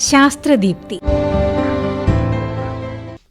ശാസ്ത്രദീപ്തി.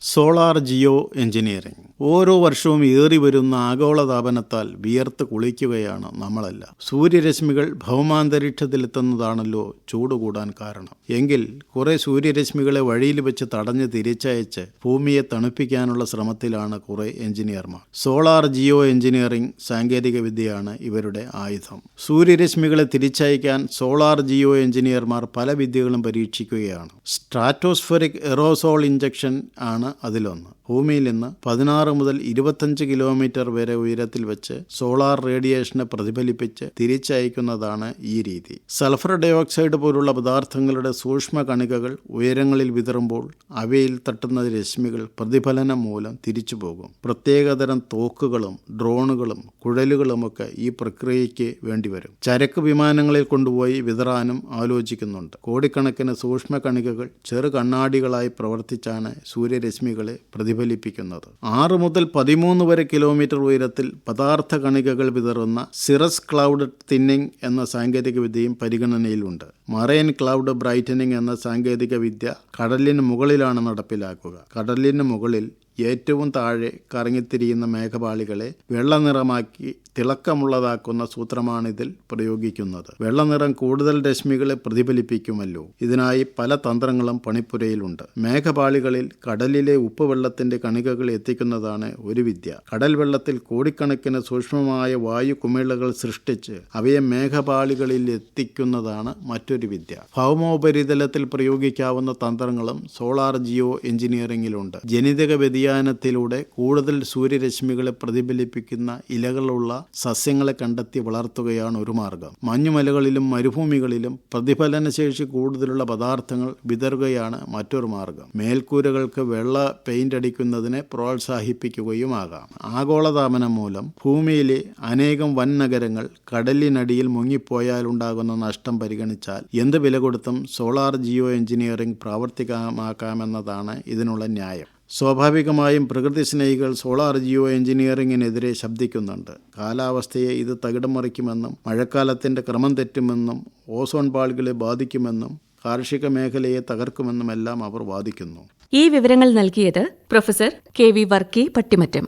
Solar geo engineering. ഓരോ വർഷവും ഏറി വരുന്ന ആഗോളതാപനത്താൽ വിയർത്ത് കുളിക്കുകയാണ് നമ്മളല്ല. സൂര്യരശ്മികൾ ഭൗമാന്തരീക്ഷത്തിലെത്തുന്നതാണല്ലോ ചൂട് കൂടാൻ കാരണം. എങ്കിൽ കുറെ സൂര്യരശ്മികളെ വഴിയിൽ വെച്ച് തടഞ്ഞ് തിരിച്ചയച്ച് ഭൂമിയെ തണുപ്പിക്കാനുള്ള ശ്രമത്തിലാണ് കുറെ എഞ്ചിനീയർമാർ. സോളാർ ജിയോ എഞ്ചിനീയറിംഗ് സാങ്കേതിക വിദ്യയാണ് ഇവരുടെ ആയുധം. സൂര്യരശ്മികളെ തിരിച്ചയക്കാൻ സോളാർ ജിയോ എഞ്ചിനീയർമാർ പല വിദ്യകളും പരീക്ഷിക്കുകയാണ്. സ്ട്രാറ്റോസ്ഫെറിക് എറോസോൾ ഇഞ്ചക്ഷൻ ആണ് അതിലൊന്ന്. ഭൂമിയിൽ നിന്ന് പതിനാറ് മുതൽ ഇരുപത്തഞ്ച് കിലോമീറ്റർ വരെ ഉയരത്തിൽ വെച്ച് സോളാർ റേഡിയേഷനെ പ്രതിഫലിപ്പിച്ച് തിരിച്ചയക്കുന്നതാണ് ഈ രീതി. സൾഫർ ഡയോക്സൈഡ് പോലുള്ള പദാർത്ഥങ്ങളുടെ സൂക്ഷ്മ കണികകൾ ഉയരങ്ങളിൽ വിതറുമ്പോൾ അവയിൽ തട്ടുന്ന രശ്മികൾ പ്രതിഫലനം മൂലം തിരിച്ചു പോകും. പ്രത്യേകതരം തോക്കുകളും ഡ്രോണുകളും കുഴലുകളുമൊക്കെ ഈ പ്രക്രിയയ്ക്ക് വേണ്ടിവരും. ചരക്ക് വിമാനങ്ങളിൽ കൊണ്ടുപോയി വിതറാനും ആലോചിക്കുന്നുണ്ട്. കോടിക്കണക്കിന് സൂക്ഷ്മ കണികകൾ ചെറു കണ്ണാടികളായി പ്രവർത്തിച്ചാണ് സൂര്യരശ്മികളെ പ്രതിഫലിപ്പിക്കുന്നത്. ആറ് മുതൽ പതിമൂന്ന് വരെ കിലോമീറ്റർ ഉയരത്തിൽ പദാർത്ഥ കണികകൾ വിതറുന്ന സിറസ് ക്ലൗഡ് തിന്നിംഗ് എന്ന സാങ്കേതികവിദ്യയും പരിഗണനയിലുണ്ട്. മറൈൻ ക്ലൗഡ് ബ്രൈറ്റനിങ് എന്ന സാങ്കേതികവിദ്യ കടലിന് മുകളിലാണ് നടപ്പിലാക്കുക. കടലിന് മുകളിൽ ഏറ്റവും താഴെ കറങ്ങിത്തിരിയുന്ന മേഘപാളികളെ വെള്ളനിറമാക്കി തിളക്കമുള്ളതാക്കുന്ന സൂത്രമാണിതിൽ പ്രയോഗിക്കുന്നത്. വെള്ളനിറം കൂടുതൽ രശ്മികളെ പ്രതിഫലിപ്പിക്കുമല്ലോ. ഇതിനായി പല തന്ത്രങ്ങളും പണിപ്പുരയിലുണ്ട്. മേഘപാളികളിൽ കടലിലെ ഉപ്പ് വെള്ളത്തിന്റെ കണികകൾ എത്തിക്കുന്നതാണ് ഒരു വിദ്യ. കടൽ വെള്ളത്തിൽ കോടിക്കണക്കിന് സൂക്ഷ്മമായ വായു കുമിളകൾ സൃഷ്ടിച്ച് അവയെ മേഘപാളികളിൽ എത്തിക്കുന്നതാണ് മറ്റൊരു വിദ്യ. ഭൗമോപരിതലത്തിൽ പ്രയോഗിക്കാവുന്ന തന്ത്രങ്ങളും സോളാർ ജിയോ എഞ്ചിനീയറിംഗിലുണ്ട്. ജനിതക വ്യതിയാനത്തിലൂടെ കൂടുതൽ സൂര്യരശ്മികളെ പ്രതിഫലിപ്പിക്കുന്ന ഇലകളുള്ള സസ്യങ്ങളെ കണ്ടെത്തി വളർത്തുകയാണ് ഒരു മാർഗം. മഞ്ഞുമലകളിലും മരുഭൂമികളിലും പ്രതിഫലനശേഷി കൂടുതലുള്ള പദാർത്ഥങ്ങൾ വിതറുകയാണ് മറ്റൊരു മാർഗം. മേൽക്കൂരകൾക്ക് വെള്ള പെയിന്റ് അടിക്കുന്നതിനെ പ്രോത്സാഹിപ്പിക്കുകയുമാകാം. ആഗോളതാപനം മൂലം ഭൂമിയിലെ അനേകം വൻ നഗരങ്ങൾ കടലിനടിയിൽ മുങ്ങിപ്പോയാലുണ്ടാകുന്ന നഷ്ടം പരിഗണിച്ചാൽ എന്ത് വില കൊടുത്തും സോളാർ ജിയോ എഞ്ചിനീയറിംഗ് പ്രാവർത്തികമാക്കാമെന്നതാണ് ഇതിനുള്ള ന്യായം. സ്വാഭാവികമായും പ്രകൃതി സ്നേഹികൾ സോളാർ ജിയോ എഞ്ചിനീയറിങ്ങിനെതിരെ ശബ്ദിക്കുന്നുണ്ട്. കാലാവസ്ഥയെ ഇത് തകിടം മറിക്കുമെന്നും മഴക്കാലത്തിന്റെ ക്രമം തെറ്റുമെന്നും ഓസോൺ പാളികളെ ബാധിക്കുമെന്നും കാർഷിക മേഖലയെ തകർക്കുമെന്നുമെല്ലാം അവർ വാദിക്കുന്നു. ഈ വിവരങ്ങൾ നൽകിയത് professor K V Varkey Pattimattam.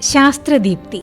ശാസ്ത്രദീപ്തി.